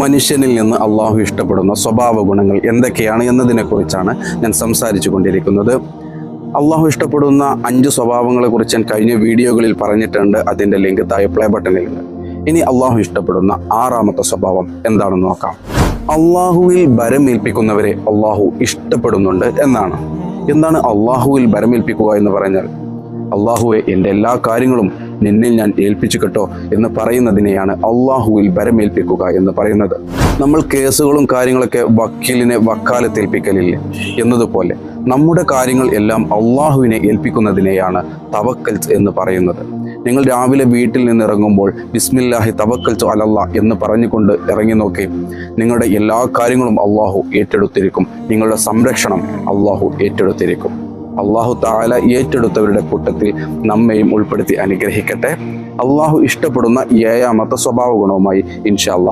മനുഷ്യനിൽ നിന്ന് അള്ളാഹു ഇഷ്ടപ്പെടുന്ന സ്വഭാവ ഗുണങ്ങൾ എന്തൊക്കെയാണ് എന്നതിനെക്കുറിച്ചാണ് ഞാൻ സംസാരിച്ചു കൊണ്ടിരിക്കുന്നത് അള്ളാഹു ഇഷ്ടപ്പെടുന്ന അഞ്ച് സ്വഭാവങ്ങളെക്കുറിച്ച് ഞാൻ കഴിഞ്ഞ വീഡിയോകളിൽ പറഞ്ഞിട്ടുണ്ട്. അതിന്റെ ലിങ്ക് താഴെ പ്ലേ ബട്ടണിലുണ്ട് ഇനി അള്ളാഹു ഇഷ്ടപ്പെടുന്ന ആറാമത്തെ സ്വഭാവം എന്താണെന്ന് നോക്കാം. അള്ളാഹുവിൽ ബരമേൽപ്പിക്കുന്നവരെ അള്ളാഹു ഇഷ്ടപ്പെടുന്നുണ്ട് എന്നാണ്. എന്താണ് അള്ളാഹുവിൽ ബരമേൽപ്പിക്കുക എന്ന് പറഞ്ഞാൽ? അള്ളാഹുവെ എന്റെ എല്ലാ കാര്യങ്ങളും നിന്നിൽ ഞാൻ ഏൽപ്പിച്ചു കേട്ടോ എന്ന് പറയുന്നതിനെയാണ് അള്ളാഹുവിൽ വരമേൽപ്പിക്കുക എന്ന് പറയുന്നത്. നമ്മൾ കേസുകളും കാര്യങ്ങളൊക്കെ വക്കീലിനെ വക്കാലത്തേൽപ്പിക്കലില്ലേ? എന്നതുപോലെ നമ്മുടെ കാര്യങ്ങൾ എല്ലാം അള്ളാഹുവിനെ ഏൽപ്പിക്കുന്നതിനെയാണ് തവക്കൽ എന്ന് പറയുന്നത്. നിങ്ങൾ രാവിലെ വീട്ടിൽ നിന്ന് ഇറങ്ങുമ്പോൾ ബിസ്മില്ലാഹി തവക്കൽ അലല്ല എന്ന് പറഞ്ഞുകൊണ്ട് ഇറങ്ങി നോക്കി. നിങ്ങളുടെ എല്ലാ കാര്യങ്ങളും അള്ളാഹു ഏറ്റെടുത്തിരിക്കും. നിങ്ങളുടെ സംരക്ഷണം അള്ളാഹു ഏറ്റെടുത്തിരിക്കും. അള്ളാഹു താല ഏറ്റെടുത്തവരുടെ കൂട്ടത്തിൽ നമ്മയും ഉൾപ്പെടുത്തി അനുഗ്രഹിക്കട്ടെ. അള്ളാഹു ഇഷ്ടപ്പെടുന്ന ഏഴാമത്തെ സ്വഭാവ ഗുണവുമായി ഇൻഷാ അള്ളാഹ്